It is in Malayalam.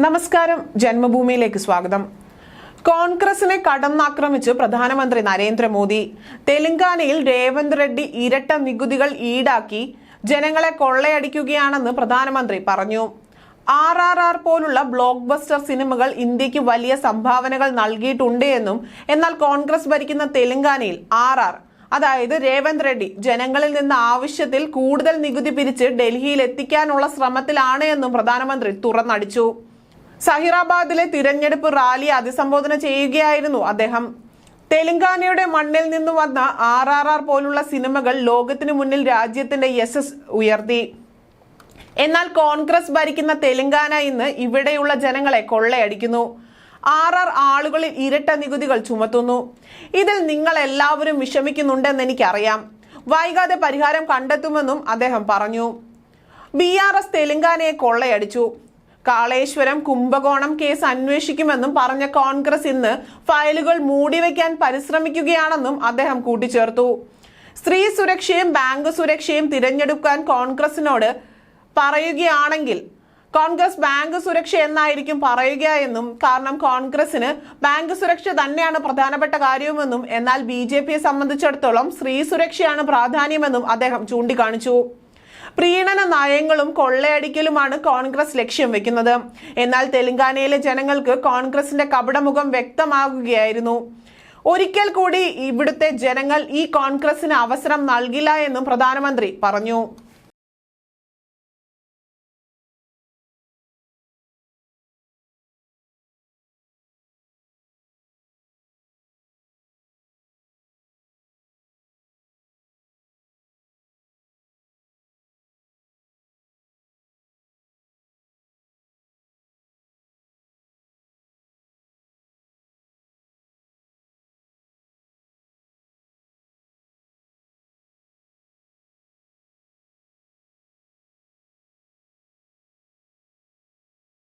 നമസ്കാരം. ജന്മഭൂമിയിലേക്ക് സ്വാഗതം. കോൺഗ്രസിനെ കടന്നാക്രമിച്ച് പ്രധാനമന്ത്രി നരേന്ദ്രമോദി തെലങ്കാനയിൽ രേവന്ത് റെഡ്ഡി ഇരട്ട നികുതികൾ ഈടാക്കി ജനങ്ങളെ കൊള്ളയടിക്കുകയാണെന്ന് പ്രധാനമന്ത്രി പറഞ്ഞു. ആർ ആർ ആർ പോലുള്ള ബ്ലോക്ക് ബസ്റ്റർ സിനിമകൾ ഇന്ത്യയ്ക്ക് വലിയ സംഭാവനകൾ നൽകിയിട്ടുണ്ട് എന്നും എന്നാൽ കോൺഗ്രസ് ഭരിക്കുന്ന തെലങ്കാനയിൽ ആർ ആർ അതായത് രേവന്ത് റെഡ്ഡി ജനങ്ങളിൽ നിന്ന് ആവശ്യത്തിൽ കൂടുതൽ നികുതി പിരിച്ച് ഡൽഹിയിൽ എത്തിക്കാനുള്ള ശ്രമത്തിലാണ് എന്നും പ്രധാനമന്ത്രി തുറന്നടിച്ചു. സഹിറാബാദിലെ തിരഞ്ഞെടുപ്പ് റാലി അഭിസംബോധന ചെയ്യുകയായിരുന്നു അദ്ദേഹം. തെലങ്കാനയുടെ മണ്ണിൽ നിന്ന് വന്ന ആർ ആർ ആർ പോലുള്ള സിനിമകൾ ലോകത്തിനു മുന്നിൽ രാജ്യത്തിന്റെ യശസ് ഉയർത്തി. എന്നാൽ കോൺഗ്രസ് ഭരിക്കുന്ന തെലങ്കാന ഇന്ന് ഇവിടെയുള്ള ജനങ്ങളെ കൊള്ളയടിക്കുന്നു. ആർ ആർ ആളുകളിൽ ഇരട്ട നികുതികൾ ചുമത്തുന്നു. ഇതിൽ നിങ്ങൾ എല്ലാവരും വിഷമിക്കുന്നുണ്ടെന്ന് എനിക്കറിയാം. വൈകാതെ പരിഹാരം കണ്ടെത്തുമെന്നും അദ്ദേഹം പറഞ്ഞു. ബി ആർ എസ് തെലങ്കാനയെ കൊള്ളയടിച്ചു. കാളേശ്വരം കുംഭകോണം കേസ് അന്വേഷിക്കുമെന്നും പറഞ്ഞ കോൺഗ്രസ് ഇന്ന് ഫയലുകൾ മൂടിവെക്കാൻ പരിശ്രമിക്കുകയാണെന്നും അദ്ദേഹം കൂട്ടിച്ചേർത്തു. സ്ത്രീ സുരക്ഷയും ബാങ്ക് സുരക്ഷയും തിരഞ്ഞെടുക്കാൻ കോൺഗ്രസിനോട് പറയുകയാണെങ്കിൽ കോൺഗ്രസ് ബാങ്ക് സുരക്ഷ എന്നായിരിക്കും പറയുക എന്നും കാരണം കോൺഗ്രസിന് ബാങ്ക് സുരക്ഷ തന്നെയാണ് പ്രധാനപ്പെട്ട കാര്യമെന്നും എന്നാൽ ബി ജെ പിയെ സംബന്ധിച്ചിടത്തോളം സ്ത്രീ സുരക്ഷയാണ് പ്രാധാന്യമെന്നും അദ്ദേഹം ചൂണ്ടിക്കാണിച്ചു. പ്രീണന നയങ്ങളും കൊള്ളയടിക്കലുമാണ് കോൺഗ്രസ് ലക്ഷ്യം വെക്കുന്നത്. എന്നാൽ തെലങ്കാനയിലെ ജനങ്ങൾക്ക് കോൺഗ്രസിന്റെ കപടമുഖം വ്യക്തമാകുകയായിരുന്നു. ഒരിക്കൽ കൂടി ഇവിടുത്തെ ജനങ്ങൾ ഈ കോൺഗ്രസിന് അവസരം നൽകില്ല എന്നും പ്രധാനമന്ത്രി പറഞ്ഞു.